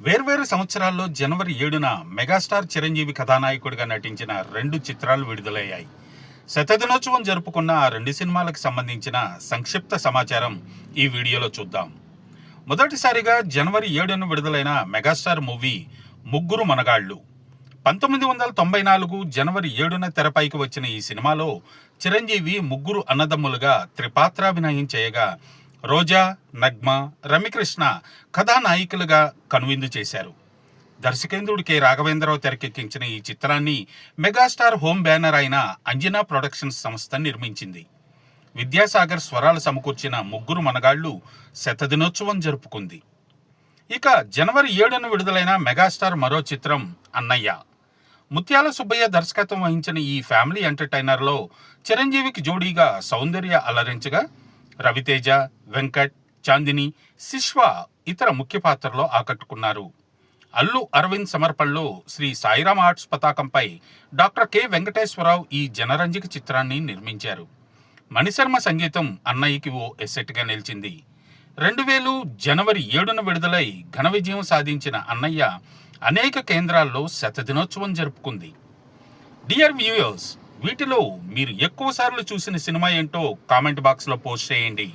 వేర్వేరు సంవత్సరాల్లో జనవరి ఏడున మెగాస్టార్ చిరంజీవి కథానాయకుడిగా నటించిన రెండు చిత్రాలు విడుదలయ్యాయి. శతదినోత్సవం జరుపుకున్న ఆ రెండు సినిమాలకు సంబంధించిన సంక్షిప్త సమాచారం ఈ వీడియోలో చూద్దాం. మొదటిసారిగా జనవరి ఏడున విడుదలైన మెగాస్టార్ మూవీ ముగ్గురు మనగాళ్ళు. పంతొమ్మిది వందల తొంభై నాలుగు జనవరి ఏడున తెరపైకి వచ్చిన ఈ సినిమాలో చిరంజీవి ముగ్గురు అన్నదమ్ములుగా త్రిపాత్రాభినయం చేయగా రోజా నగ్మ రమ్యకృష్ణ కథానాయికలుగా కనువిందు చేశారు. దర్శకేంద్రుడు కె. రాఘవేంద్రరావు తెరకెక్కించిన ఈ చిత్రాన్ని మెగాస్టార్ హోమ్ బ్యానర్ అయిన అంజనా ప్రొడక్షన్స్ సంస్థ నిర్మించింది. విద్యాసాగర్ స్వరాలు సమకూర్చిన ముగ్గురు మనగాళ్ళు శతదినోత్సవం జరుపుకుంది. ఇక జనవరి ఏడున విడుదలైన మెగాస్టార్ మరో చిత్రం అన్నయ్య. ముత్యాల సుబ్బయ్య దర్శకత్వం వహించిన ఈ ఫ్యామిలీ ఎంటర్టైనర్లో చిరంజీవికి జోడీగా సౌందర్య అలరించగా రవితేజ వెంకట్ చాందిని శిశ్వ ఇతర ముఖ్య పాత్రలో ఆకట్టుకున్నారు. అల్లు అరవింద్ సమర్పణలో శ్రీ సాయిరామ్ ఆర్ట్స్ పతాకంపై డాక్టర్ కె. వెంకటేశ్వరరావు ఈ జనరంజిక చిత్రాన్ని నిర్మించారు. మణిశర్మ సంగీతం అన్నయ్యకి ఓ ఎసెట్గా నిలిచింది. రెండు వేలు జనవరి ఏడున విడుదలై ఘన విజయం సాధించిన అన్నయ్య అనేక కేంద్రాల్లో శతదినోత్సవం జరుపుకుంది. డియర్ వ్యూయర్స్ వీటిలో మీరు ఎక్కువ సార్లు చూసిన సినిమా ఏంటో కామెంట్ బాక్స్లో పోస్ట్ చేయండి.